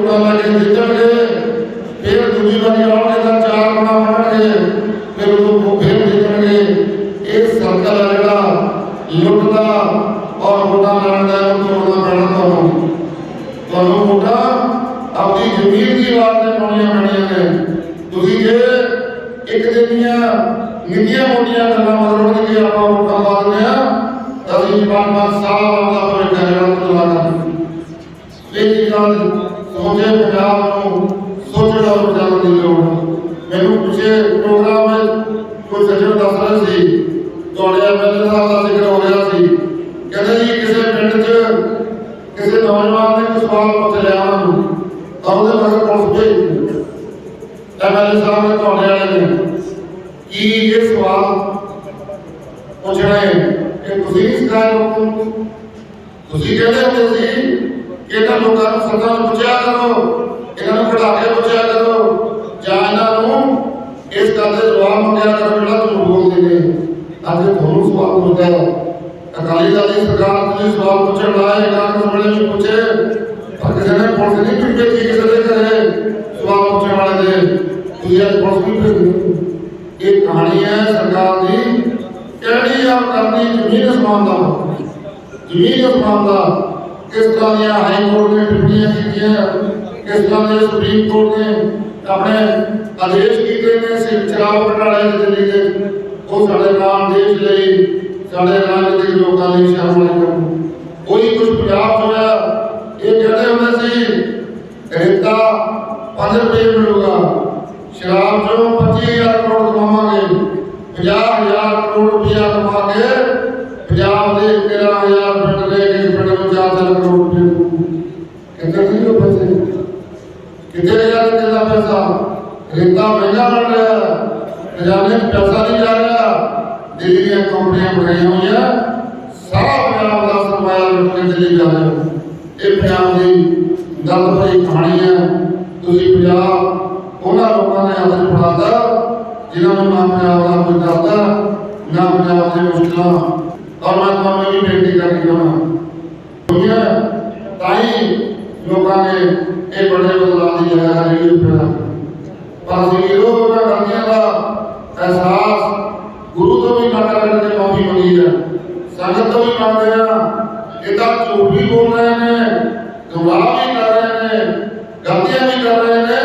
ਵੋਟਾਂ ਜਿੱਤਣਗੇ ਫਿਰ ਦੂਜੀ ਵਾਰੀ ਆਉਣਗੇ ਤਾਂ ਚਾਰ ਗੁਣਾ ਬਣਨਗੇ, ਫਿਰ ਉਹ ਫਿਰ ਜਿੱਤਣਗੇ। ਇਹ ਸਰਕਲ ਜਿਹੜਾ ਲੁੱਟਦਾ ਔਰ ਵੋਟਾਂ ਲੈਣ ਦਾ ਤੋੜਨਾ ਪੈਣਾ ਤੁਹਾਨੂੰ ਤੁਹਾਨੂੰ ਵੋਟਾਂ ਆਪਣੀ ਜ਼ਮੀਨ ਦੀ ਵਾਰ ਤੇ ਪਾਉਣੀਆਂ ਪੈਣੀਆਂ ਨੇ। ਤੁਸੀਂ ਜੇ ਇੱਕ ਦਿਨ ਦੀਆਂ ਨਿੱਕੀਆਂ ਮੋਟੀਆਂ ਗੱਲਾਂ ਮਤਲਬ ਕਿ ਆਪਾਂ ਵੋਟਾਂ ਪਾ ਦਿੰਦੇ ਆ ਸੋਚਣ ਔਰ ਬਚਾਉਣ ਦੀ ਲੋੜ ਮੈਨੂੰ ਪਿਛੇ ਪ੍ਰੋਗਰਾਮ ਵਿੱਚ ਕੋਈ ਸੱਜਣ ਦੱਸ ਰਹੇ ਸੀ, ਤੁਹਾਡੇ ਐਮਐਲਏ ਸਾਹਿਬ ਦਾ ਜ਼ਿਕਰ ਹੋ ਰਿਹਾ ਸੀ। ਕਹਿੰਦੇ ਜੀ, ਕਿਸੇ ਪਿੰਡ 'ਚ ਕਿਸੇ ਨੌਜਵਾਨ ਨੇ ਕੋਈ ਸਵਾਲ ਪੁੱਛ ਲਿਆ ਉਹਨਾਂ ਨੂੰ ਤਾਂ ਉਹਦੇ ਮਗਰ ਪੁਲਿਸ ਭੇਜ ਐਮਐਲਏ ਸਾਹਿਬ ਨੇ ਤੁਹਾਡੇ ਵਾਲੇ ਨੇ ਕੀ ਇਹ ਸਵਾਲ ਪੁੱਛਣਾ ਹੈ ਕਿ ਤੁਸੀਂ ਇਸ ਗੱਲ ਨੂੰ ਤੁਸੀਂ ਕਹਿੰਦੇ ਹੁੰਦੇ ਸੀ ਕਿ ਇਹਨਾਂ ਲੋਕਾਂ ਨੂੰ ਸੱਤਾ ਨੂੰ ਪੁੱਛਿਆ ਕਰੋ। ਇਹਨਾਂ ਨੂੰ ਖੜਾ ਕੇ ਪੁੱਛਿਆ ਕਰੋ, ਜਾਂ ਇਹਨਾਂ ਨੂੰ ਇਸ ਗੱਲ ਦੇ ਜਵਾਬ ਮੰਗਿਆ ਕਰੋ ਜਿਹੜਾ ਝੂਠ ਬੋਲਦੇ ਨੇ। ਅੱਜ ਇਹ ਤੁਹਾਨੂੰ ਸਵਾਲ ਪੁੱਛਦਾ ਹੈ। ਅਕਾਲੀ ਦਲ ਦੀ ਸਰਕਾਰ ਨੂੰ ਸਵਾਲ ਪੁੱਛਣ ਲਾਏ ਕਾਂਗਰਸ ਵਾਲੇ ਵੀ ਪੁੱਛੇ, ਪਰ ਕਿਸੇ ਨੇ ਪੁਲਿਸ ਨਹੀਂ ਵੀ ਭੇਜੀ ਕਿਸੇ ਦੇ ਘਰੇ ਸਵਾਲ ਪੁੱਛਣ ਵਾਲੇ ਦੇ ਤੁਸੀਂ ਅੱਜ ਪੁਲਿਸ ਵੀ ਭੇਜੀ ਇਹ ਕਹਾਣੀ ਹੈ ਸਰਕਾਰ ਦੀ, ਕਿਹੜੀ ਆ ਕਰਨੀ ਜ਼ਮੀਨ ਅਸਮਾਨ ਦਾ? ਜ਼ਮੀਨ ਅਸਮਾਨ ਦਾ। ਕਿਸ ਤਰ੍ਹਾਂ ਦੀਆਂ ਹਾਈ ਕੋਰਟ ਨੇ ਟਿੱਪਣੀਆਂ ਕੀਤੀਆਂ? ਕਿਸ ਤਰ੍ਹਾਂ ਦੇ ਸੁਪਰੀਮ ਕੋਰਟ ਨੇ ਆਪਣੇ ਆਦੇਸ਼ ਕੀਤੇ ਨੇ ਸਿਰ ਚਰਾਵ ਘਟਾਲੇ ਦੇ ਦਿੱਲੀ ਦੇ ਉਹ ਸਾਡੇ ਨਾਲ ਦੇਸ਼ ਲਈ, ਸਾਡੇ ਰਾਜਨੀਤਿਕ ਲੋਕਾਂ ਲਈ ਸ਼ਰਮ ਵਾਲੀ ਗੱਲ। ਕੁਝ ਪੰਜਾਬ 'ਚ ਹੋਇਆ, ਇਹ ਕਹਿੰਦੇ ਹੁੰਦੇ ਸੀ ਰੇਤਾ 5 ਰੁਪਏ ਮਿਲੂਗਾ, ਸ਼ਰਾਬ ਚੋਂ 25000 ਕਰੋੜ ਕਮਾਵਾਂਗੇ 50000 ਕਰੋੜ ਰੁਪਇਆ ਕਮਾ ਕੇ, ਪੰਜਾਬ ਦੇ 13000 ਪਿੰਡ ਦੇ ਕਿਸ ਪਿੰਡ ਨੂੰ 4 ਕਰੋੜ ਰੁਪਏ ਕਿੱਥੇ ਨਹੀਂ ਉਹ ਪੈਸੇ ਕਿੱਥੇ ਗਿਆ ਕਿੰਨਾ ਪੈਸਾ ਰੇਤਾ ਮਹਿੰਗਾ ਬਣ ਰਿਹਾ। ਖਜ਼ਾਨੇ 'ਚ ਪੈਸਾ ਨਹੀਂ ਜਾ ਰਿਹਾ। ਦਿੱਲੀ ਦੀਆਂ ਕੰਪਨੀਆਂ ਬਣਾਈਆਂ ਹੋਈਆਂ। ਸਾਰਾ ਪੰਜਾਬ ਦਾ ਸਰਮਾਇਆ ਲੁੱਟ ਕੇ ਦਿੱਲੀ ਜਾ ਰਿਹਾ ਇਹ ਪੰਜਾਬ ਦੀ ਦਰਦ ਭਰੀ ਕਹਾਣੀ ਹੈ। ਤੁਸੀਂ ਪੰਜਾਬ ਉਹਨਾਂ ਲੋਕਾਂ ਨੇ ਹੱਥ 'ਚ ਜਿਨ੍ਹਾਂ ਨੂੰ ਨਾ ਪੰਜਾਬ ਦਾ ਕੋਈ ਡਰਦਾ, ਨਾ ਪੰਜਾਬ ਦੀ ਮੁਸ਼ਕਲਾਂ। ਔਰ ਮੈਂ ਤੁਹਾਨੂੰ ਵੀ ਬੇਨਤੀ ਕਰਨੀ ਚਾਹੁੰਦਾ। ਦੁਨੀਆ ਤਾਈ ਲੋਕਾਂ ਨੇ ਇਹ ਬੜੇ ਬਦਲਾਅ ਦੀ ਜਗ੍ਹਾ ਜਿਹੜੀ ਉੱਠਿਆ ਪਰ ਅਸੀਂ ਉਹਨਾਂ ਗਲਤੀਆਂ ਦਾ ਅਹਿਸਾਸ ਗੁਰੂ ਤੋਂ ਵੀ ਨਾ ਕਰਨ ਦੇ ਮਾਫੀ ਮੰਗੀ ਹੈ ਸੰਗਤ ਤੋਂ ਵੀ ਮੰਗਦੇ ਆ। ਇਹਦਾ ਝੂਠ ਵੀ ਬੋਲ ਰਹੇ ਨੇ ਗੁਨਾਹ ਵੀ ਕਰ ਰਹੇ ਨੇ, ਗਲਤੀਆਂ ਵੀ ਕਰ ਰਹੇ ਨੇ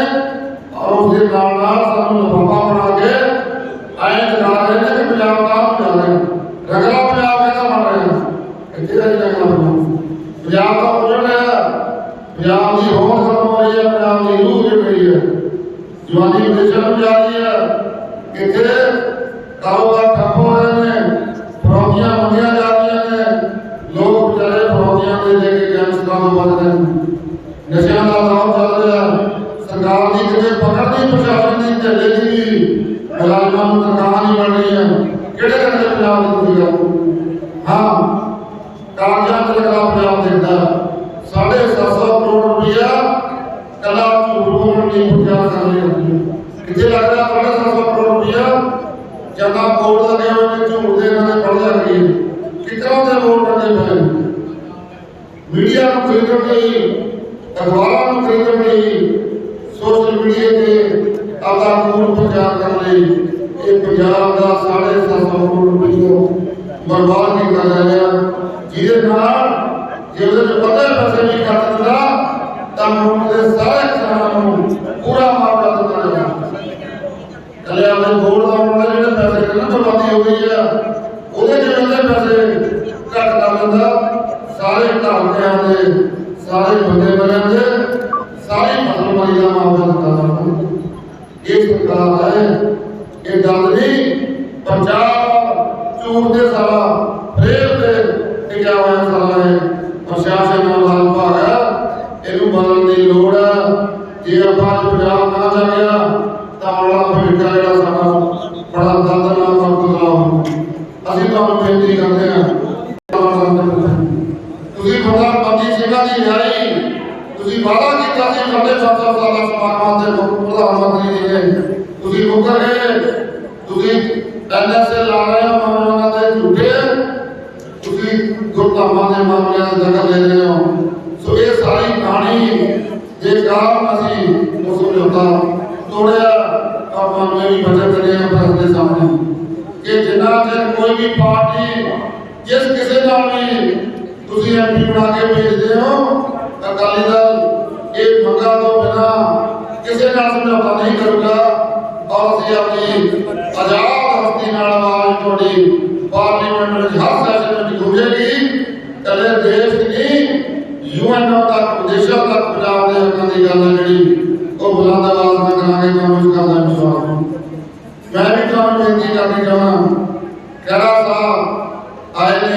ਔਰ ਉਸ ਦੇ ਨਾਲ ਨਾਲ ਸਾਨੂੰ ਲਫਾਫਾ ਬਣਾ ਕੇ ਐਂ ਦਿਖਾ ਰਹੇ ਨੇ ਕਿ ਪੰਜਾਬ ਦਾ ਹੋ ਜਾ ਰਿਹਾ ਰਗਲਾ ਪੰਜਾਬ ਇਹਦਾ ਬਣ ਰਿਹਾ ਇੱਥੇ ਦਾ ਨਹੀਂ ਰਗਲਾ ਪੰਜਾਬ ਪੰਜਾਬ ਦਾ ਹੋ ਰਿਹਾ ਪੰਜਾਬ ਦੀ ਹੋਂਦ ਖਤਮ ਹੋ ਰਹੀ ਹੈ ਪੰਜਾਬ ਦੀ ਰੂਹ ਜਿੜ ਰਹੀ ਹੈ ਜਵਾਨੀ ਵਿਦੇਸ਼ਾਂ ਨੂੰ ਜਾ ਰਹੀ ਹੈ ਇੱਥੇ ਕਾਰੋਬਾਰ ਠੱਪ ਹੋ ਰਹੇ ਨੇ ਫਰੌਤੀਆਂ ਮੰਗੀਆਂ ਜਾ ਰਹੀਆਂ ਨੇ ਲੋਕ ਵਿਚਾਰੇ ਫਰੌਤੀਆਂ ਦੇ ਦੇ ਕੇ ਗੈਂਗਸਟਰਾਂ ਨੂੰ ਵੱਧ ਰਹੇ ਨੇ ਨਸ਼ਿਆਂ ਦਾ ਦੌਰ ਚੱਲ ਰਿਹਾ ਸਰਕਾਰ ਦੀ ਕਿਤੇ ਪਕੜ ਨਹੀਂ ਪ੍ਰਸ਼ਾਸਨ ਦੀ ਢਿੱਲੇ ਦੀ ਵੀ ਮੁਲਾਜ਼ਮਾਂ ਨੂੰ ਤਨਖਾਹ ਨਹੀਂ ਮਿਲ ਰਹੀ ਹੈ ਕਿਹੜੇ ਕਿਹੜੇ ਪੰਜਾਬ ਦੀ ਤੁਸੀਂ ਗੱਲ ਹਾਂ ਕਾਗਜ਼ਾਂ ਤੇ ਲਗਾ ਪੰਜਾਬ ਦਿੰਦਾ ਸਾਢੇ 700 ਕਰੋੜ ਰੁਪਇਆ ਕਲਾ ਲੱਗਦਾ ਸਾਢੇ 700 ਕਰੋੜ ਰੁਪਇਆ ਜਮਾ ਕੋਟ ਦਾ ਗਿਆ ਉਹਨੇ ਝੂਠ ਇਹਨਾਂ ਨੇ ਪੜ੍ਹਿਆ ਕਰੀ ਕਿਤਨਾ ਦੇ ਵੋਟ ਕਰਦੇ ਪਏ ਮੀਡੀਆ ਨੂੰ ਖਰੀਦਣ ਲਈ ਅਖਬਾਰਾਂ ਨੂੰ ਖਰੀਦਣ ਲਈ ਸੋਸ਼ਲ ਮੀਡੀਆ ਤੇ ਆਪਦਾ ਕੂੜ ਪ੍ਰਚਾਰ ਕਰਨ ਲਈ ਇਹ ਪੰਜਾਬ ਦਾ 750 ਕਰੋੜ ਰੁਪਏ ਬਰਬਾਦ ਕੀਤਾ ਜਾ ਰਿਹਾ। ਜਿਹਦੇ ਨਾਲ ਜੇ ਉਹਦੇ ਚ ਪਤਾ ਪੈਸੇ ਵੀ ਕੱਟ ਦਿੰਦਾ, ਤਾਂ ਮੁਲਕ ਦੇ ਸਾਰੇ ਕਿਸਾਨਾਂ ਨੂੰ ਪੂਰਾ ਕੱਲੇ ਆਪਣੇ ਬੋਰਡ ਦਾ ਮੁੰਡਾ ਜਿਹੜੇ ਪੈਸੇ ਕਿੰਨਾ ਬਰਬਾਦੀ ਹੋ ਗਈ ਆ, ਉਹਦੇ ਚ ਪੈਸੇ ਘੱਟ ਕਰ ਦਿੰਦਾ, ਸਾਰੇ ਘਰਦਿਆਂ ਦੇ, ਸਾਰੇ ਬੰਦੇ ਬਰਿਆਂ ਦੇ ਸਾਰੀ ਫਸਲ ਦਾ ਮੁਆਵਜ਼ਾ ਦਿੱਤਾ ਇਹ ਸਰਕਾਰ ਹੈ, ਇਹ ਗੱਲ ਨਹੀਂ, ਪੰਜਾਬ ਝੂਠ ਦੇ ਸਾਰਾ ਫਰੇਬ ਦੇ ਟਿਕਿਆ ਹੋਇਆ ਸਾਰਾ ਹੈ ਪ੍ਰਸ਼ਾਸਨ ਨਾਲ ਹਾਲ ਭਾਗਾ ਇਹਨੂੰ ਬਦਲਣ ਦੀ ਲੋੜ ਹੈ। ਜੇ ਆਪਾਂ ਪੰਜਾਬ ਨਾ ਜਾਗਿਆ ਤਾਂ ਜਿਹੜਾ ਸਾਡਾ ਬੜਾ ਦਰਦਨਾਕ ਔਰ ਬਦਲਾਅ ਅਸੀਂ ਤੁਹਾਨੂੰ ਬੇਨਤੀ ਕਰਦੇ ਹਾਂ। ਤੁਸੀਂ ਪ੍ਰਧਾਨ ਮੰਤਰੀ ਸਿੰਘਾਂ ਦੀ ਰਿਹਾਈ ਤੁਸੀਂ ਵਾਅਦਾ ਕੀਤਾ ਸੀ ਸਾਡੇ 700 ਸਾਲਾਂ ਸਮਾਗਮਾਂ ਦੇ ਪ੍ਰਧਾਨ ਮੰਤਰੀ ਜੀ ਨੇ। ਤੁਸੀਂ ਮੁੱਕਰ ਗਏ। ਤੁਸੀਂ ਐਨਐਸਏ ਲਾ ਰਹੇ ਹੋ ਨੌਜਵਾਨਾਂ ਦੇ ਝੂਠੇ। ਤੁਸੀਂ ਗੁਰਧਾਮਾਂ ਦੇ ਮਾਮਲਿਆਂ ਦਾ ਦਖਲ ਲੈ ਰਹੇ ਹੋ। ਸੋ ਇਹ ਸਾਰੀ ਕਹਾਣੀ, ਜੇ ਕਾਲ ਅਸੀਂ ਉਸ ਸਮਝੌਤਾ ਤੋੜਿਆ ਆਪਾਂ ਨੂੰ ਇਹ ਵੀ ਬਚਤ ਕਰਿਆ ਪ੍ਰੈਸ ਦੇ ਸਾਹਮਣੇ ਕਿ ਜਿੰਨਾ ਚਿਰ ਕੋਈ ਵੀ ਪਾਰਟੀ ਜਿਸ ਕਿਸੇ ਨਾਲ ਵੀ ਤੁਸੀਂ ਐਮਪੀ ਬਣਾ ਕੇ ਭੇਜਦੇ ਹੋ ਅਕਾਲੀ ਦਲ ਇਹ ਮੰਗਾਂ ਤੋਂ ਬਿਨਾ ਕਿਸੇ ਨਾਲ ਸਮਝੌਤਾ ਨਹੀਂ ਕਰੂਗਾ ਔਰ ਅਸੀਂ ਆਪਣੀ ਆਜ਼ਾਦ ਹਸਤੀ ਨਾਲ ਆਵਾਜ਼ ਤੁਹਾਡੀ ਪਾਰਲੀਮੈਂਟ ਵਿੱਚ ਹਰ ਸੈਸ਼ਨ ਵਿੱਚ ਗੂੰਜੇਗੀ ਕਦੇ ਦੇਸ਼ ਨਹੀਂ ਯੂਐਨਓ ਤੱਕ ਵਿਦੇਸ਼ਾਂ ਤੱਕ ਪੰਜਾਬ ਦੇ ਹੱਕਾਂ ਦੀ ਗੱਲ ਹੈ ਜਿਹੜੀ ਉਹ ਬੁਲੰਦ ਆਵਾਜ਼ ਨਾਲ ਕਰਾਂਗੇ ਮੈਂ ਉਸ ਗੱਲ ਦਾ ਵਿਸ਼ਵਾਸ ਹਾਂ ਮੈਂ ਵੀ ਤੁਹਾਨੂੰ ਬੇਨਤੀ ਕਰਨੀ ਚਾਹੁੰਦਾ ਖਹਿਰਾ ਸਾਹਿਬ ਆਏ ਨੇ